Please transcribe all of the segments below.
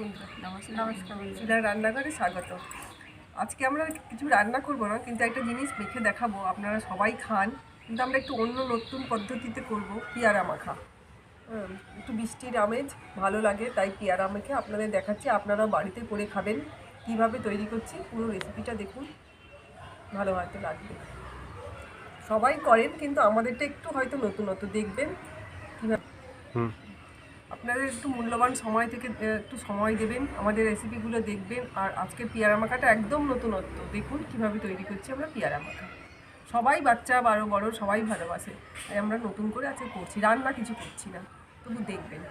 নমস্কার। নমস্কার বন্ধুরা রান্নাঘরে স্বাগত। আজকে আমরা কিছু রান্না করব না কিন্তু একটা জিনিস মেখে দেখাবো। আপনারা সবাই খান কিন্তু আমরা একটু অন্য নতুন পদ্ধতিতে করব পেয়ারা মাখা। একটু বৃষ্টির আমেজ ভালো লাগে তাই পেয়ারা মেখে আপনাদের দেখাচ্ছি। আপনারাও বাড়িতে করে খাবেন। কীভাবে তৈরি করছি পুরো রেসিপিটা দেখুন। ভালো হয়তো লাগবে। সবাই করেন কিন্তু আমাদেরটা একটু হয়তো নতুনত্ব দেখবেন কীভাবে আপনাদের একটু মূল্যবান সময় থেকে একটু সময় দেবেন, আমাদের রেসিপিগুলো দেখবেন, আর আজকে পেয়ারা মাখাটা একদম নতুনত্ব। দেখুন কীভাবে তৈরি করছি আমরা পেয়ারা মাখা। সবাই বাচ্চা, বারো, বড়, সবাই ভালোবাসে, তাই আমরা নতুন করে আজকে করছি, রান্না কিছু করছি না, তবু দেখবেন।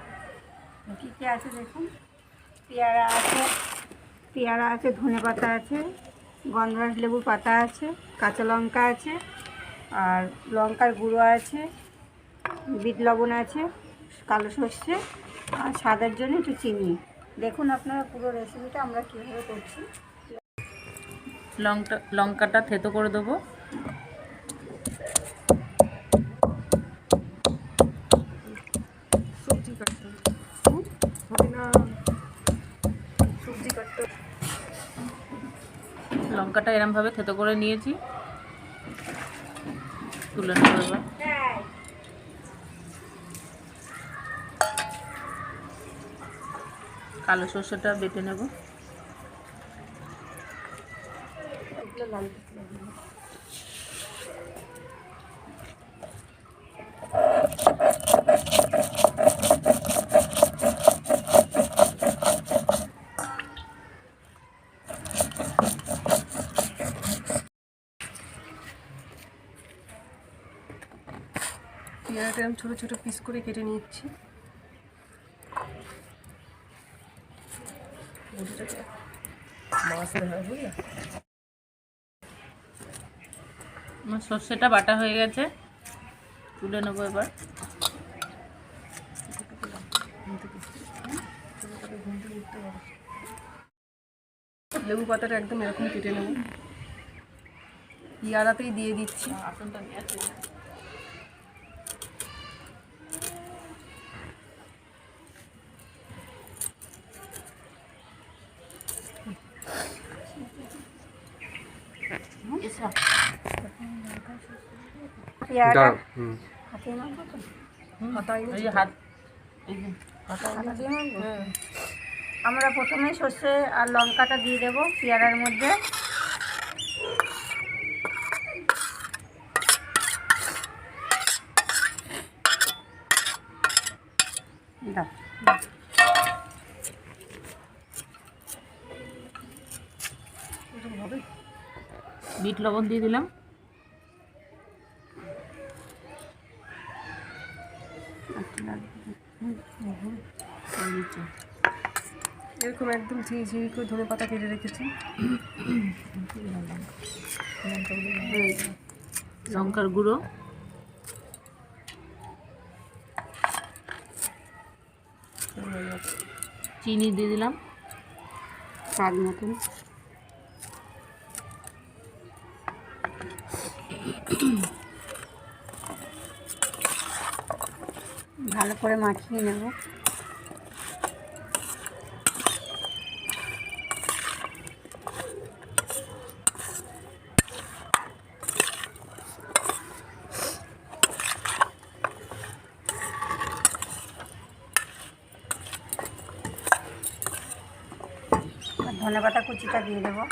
কী কী আছে দেখুন? পেয়ারা আছে পেয়ারা আছে, ধনে পাতা আছে, গন্ধরাজ লেবুর পাতা আছে, কাঁচা লঙ্কা আছে, আর লঙ্কার গুঁড়ো আছে, বিট লবণ আছে। কালো সর্ষে আর স্বাদের জন্য একটু চিনি। দেখুন আপনারা পুরো রেসিপিটা আমরা কীভাবে করছি। লঙ্কা লঙ্কাটা থেতো করে দেবো। সবজি কাটতে হুম? হবে। না সবজি কাটতে লঙ্কাটা এরমভাবে থেতো করে নিয়েছি। তুলে নেব এবার। কালো সর্ষেটা বেটে নেব। আমি ছোটো ছোটো পিস করে কেটে নিচ্ছি। আমার সর্ষেটা বাটা হয়ে গেছে। তুলে নেব এবার। লেবু পাতাটা একদম এরকম কেটে নেব। পেয়ারাতেই দিয়ে দিচ্ছি। পেয়ারা হাতে মাখবো তো পাতায় এই যে হাত এই যে হাতে দিয়ে মাখবো আমরা প্রথমে সর্ষে আর লঙ্কাটা দিয়ে দেবো পেয়ারার মধ্যে। দাও। এরকম হবে? বিট লবণ দিয়ে দিলাম একটু লাগবে। এই নিচে। এরকম একদম ঝিরি ঝিরি করে ধনে পাতা কেটে রেখেছি। লঙ্কার গুঁড়ো। চিনি দিয়ে দিলাম। স্বাদ মতন। ভালো করে মাখিয়ে নেব। ধনে পাতা কুচিটা দিয়ে দেবো।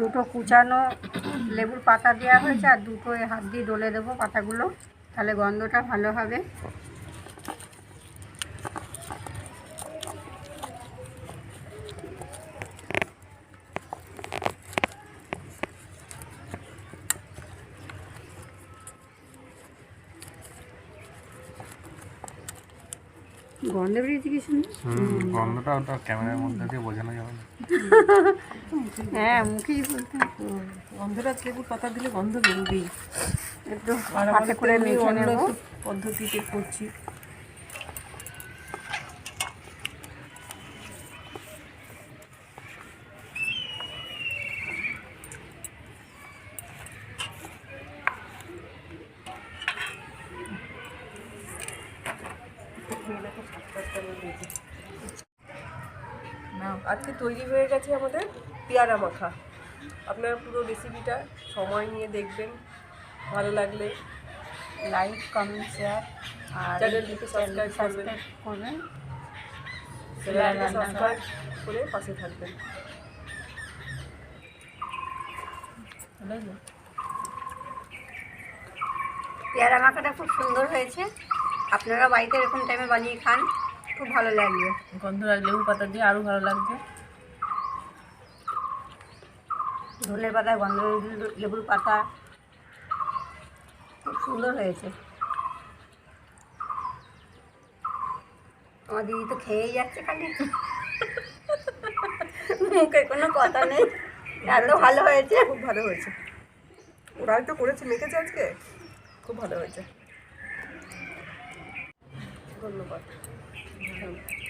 দুটো কুচানো লেবুর পাতা দেওয়া হয়েছে, আর দুটো হাত দিয়ে ডলে দেবো পাতাগুলো। তাহলে গন্ধটা ভালো হবে। গন্ধ বেরিয়েছে কি সুন্দর হুম। গন্ধটা ওটা ক্যামেরার মধ্যে দিয়ে বোঝানো যাবে না। হ্যাঁ মুখেই বলতে গন্ধরাজ লেবুর পাতা দিলে গন্ধ বেরোবেই। একটু হাতে করে অন্য পদ্ধতিতে করছি না আজকে তৈরি হয়ে গেছে আমাদের পেয়ারা মাখা। আপনারা পুরো রেসিপিটা সময় নিয়ে দেখবেন ভালো লাগলে লাইক কমেন্ট শেয়ার আর চ্যানেলটিকে সাবস্ক্রাইব করবেন। করবেন। সাবস্ক্রাইব করে পাশে থাকবেন। পেয়ারা মাখাটা খুব সুন্দর হয়েছে। আপনারা বাড়িতে এরকম টাইমে বানিয়ে খান। খুব ভালো লাগবে গন্ধরাজ লেবু পাতা দিয়ে আরও ভালো লাগছে ধনের পাতা গন্ধ লেবুর পাতা খুব সুন্দর হয়েছে। আমার দিদি তো খেয়েই যাচ্ছে খালি। মুখে কোনো কথা নেই। এত ভালো হয়েছে খুব ভালো হয়েছে। ওরাই তো করেছে মেখেছে আজকে। খুব ভালো হয়েছে। ধন্যবাদ। Obrigada.